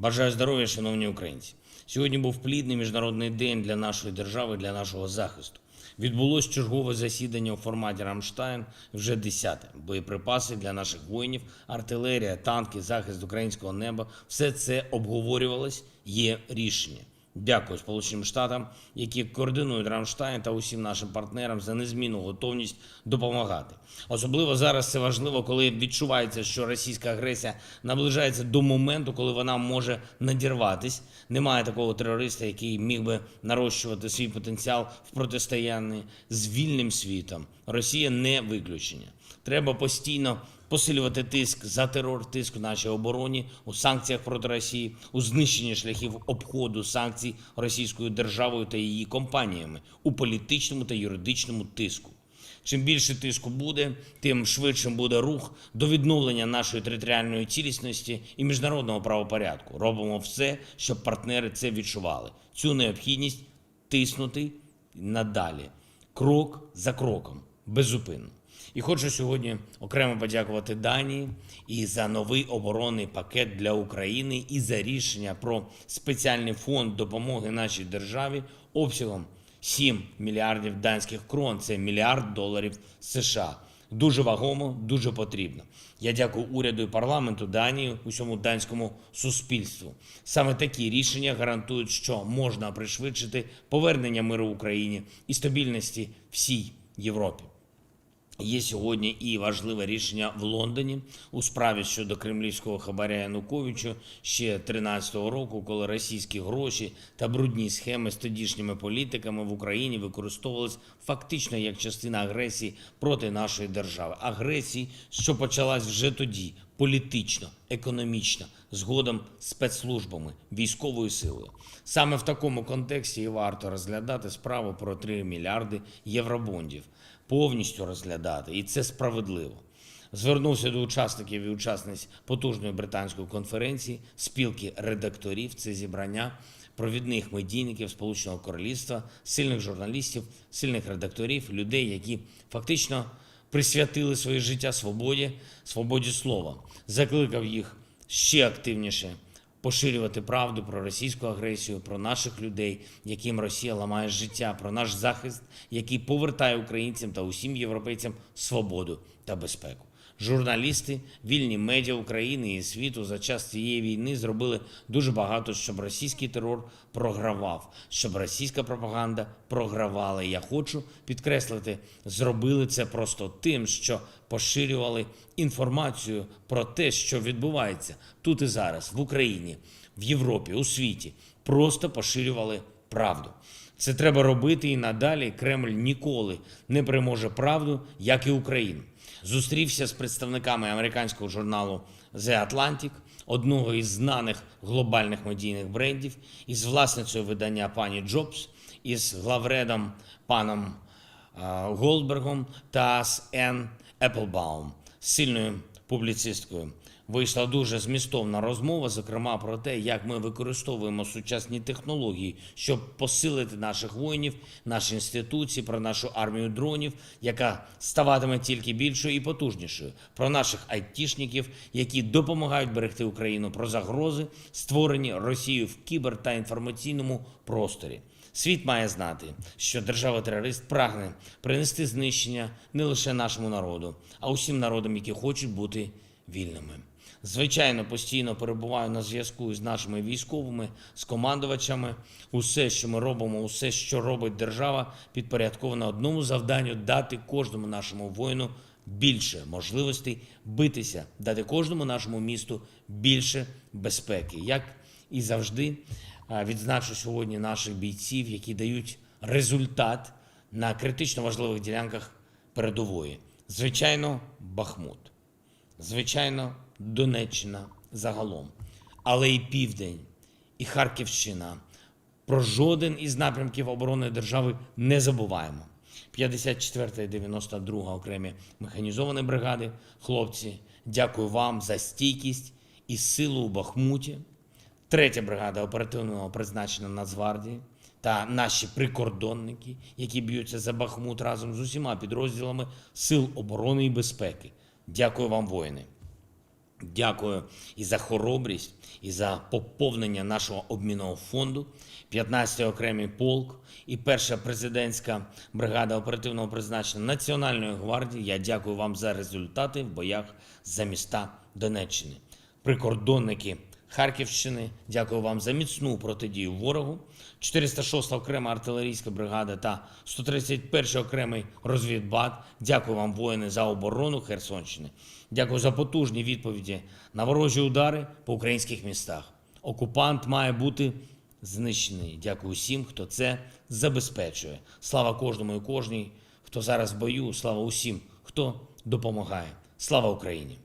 Бажаю здоров'я, шановні українці. Сьогодні був плідний міжнародний день для нашої держави, для нашого захисту. Відбулось чергове засідання у форматі Рамштайн, вже десяте. Боєприпаси для наших воїнів, артилерія, танки, захист українського неба все це обговорювалось. Є рішення. Дякую Сполученим Штатам, які координують Рамштайн та усім нашим партнерам за незмінну готовність допомагати. Особливо зараз це важливо, коли відчувається, що російська агресія наближається до моменту, коли вона може надірватись. Немає такого терориста, який міг би нарощувати свій потенціал в протистоянні з вільним світом. Росія не виключення. Треба постійно посилювати тиск за терор, тиск в нашій обороні, у санкціях проти Росії, у знищенні шляхів обходу санкцій Російською державою та її компаніями, у політичному та юридичному тиску. Чим більше тиску буде, тим швидшим буде рух до відновлення нашої територіальної цілісності і міжнародного правопорядку. Робимо все, щоб партнери це відчували. Цю необхідність тиснути надалі, крок за кроком, беззупинно. І хочу сьогодні окремо подякувати Данії і за новий оборонний пакет для України, і за рішення про спеціальний фонд допомоги нашій державі обсягом 7 мільярдів данських крон. Це мільярд доларів США. Дуже вагомо, дуже потрібно. Я дякую уряду і парламенту Данії, усьому данському суспільству. Саме такі рішення гарантують, що можна пришвидшити повернення миру Україні і стабільності всій Європі. Є сьогодні і важливе рішення в Лондоні у справі щодо кремлівського хабаря Януковичу ще 13-го року, коли російські гроші та брудні схеми з тодішніми політиками в Україні використовувались фактично як частина агресії проти нашої держави. Агресії, що почалась вже тоді, політично, економічно, згодом спецслужбами, військовою силою. Саме в такому контексті і варто розглядати справу про 3 мільярди євробондів повністю розглядати, і це справедливо. Звернувся до учасників і учасниць потужної британської конференції, спілки редакторів. Це зібрання провідних медійників Сполученого Королівства, сильних журналістів, сильних редакторів, людей, які фактично присвятили своє життя свободі, свободі слова. Закликав їх ще активніше поширювати правду про російську агресію, про наших людей, яким Росія ламає життя, про наш захист, який повертає українцям та усім європейцям свободу та безпеку. Журналісти, вільні медіа України і світу за час цієї війни зробили дуже багато, щоб російський терор програвав, щоб російська пропаганда програвала. Я хочу підкреслити, зробили це просто тим, що поширювали інформацію про те, що відбувається тут і зараз, в Україні, в Європі, у світі. Просто поширювали правду. Це треба робити і надалі. Кремль ніколи не переможе правду, як і Україну. Зустрівся з представниками американського журналу The Atlantic, одного із знаних глобальних медійних брендів, із власницею видання пані Джобс, із главредом паном е, Голдбергом та з Енн Еплбаум, сильною публіцисткою. Вийшла дуже змістовна розмова, зокрема про те, як ми використовуємо сучасні технології, щоб посилити наших воїнів, наші інституції, про нашу армію дронів, яка ставатиме тільки більшою і потужнішою, про наших айтішників, які допомагають берегти Україну, про загрози, створені Росією в кібер та інформаційному просторі. Світ має знати, що держава-терорист прагне принести знищення не лише нашому народу, а усім народам, які хочуть бути вільними. Звичайно, постійно перебуваю на зв'язку з нашими військовими, з командувачами. Усе, що ми робимо, усе, що робить держава, підпорядковано одному завданню дати кожному нашому воїну більше можливостей битися, дати кожному нашому місту більше безпеки. Як і завжди, відзначу сьогодні наших бійців, які дають результат на критично важливих ділянках передової. Звичайно, Бахмут. Звичайно, Донеччина загалом, але і Південь, і Харківщина. Про жоден із напрямків оборони держави не забуваємо. 54 і 92 окремі механізовані бригади. Хлопці, дякую вам за стійкість і силу у Бахмуті. Третя бригада оперативного призначення Нацгвардії та наші прикордонники, які б'ються за Бахмут разом з усіма підрозділами Сил оборони і безпеки. Дякую вам, воїни. Дякую і за хоробрість, і за поповнення нашого обмінного фонду, 15-й окремий полк і перша президентська бригада оперативного призначення Національної гвардії. Я дякую вам за результати в боях за міста Донеччини. Прикордонники Харківщини, дякую вам за міцну протидію ворогу. 406 окрема артилерійська бригада та 131 окремий розвідбат. Дякую вам, воїни, за оборону Херсонщини. Дякую за потужні відповіді на ворожі удари по українських містах. Окупант має бути знищений. Дякую всім, хто це забезпечує. Слава кожному і кожній, хто зараз в бою. Слава усім, хто допомагає. Слава Україні!